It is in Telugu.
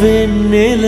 వెన్నెల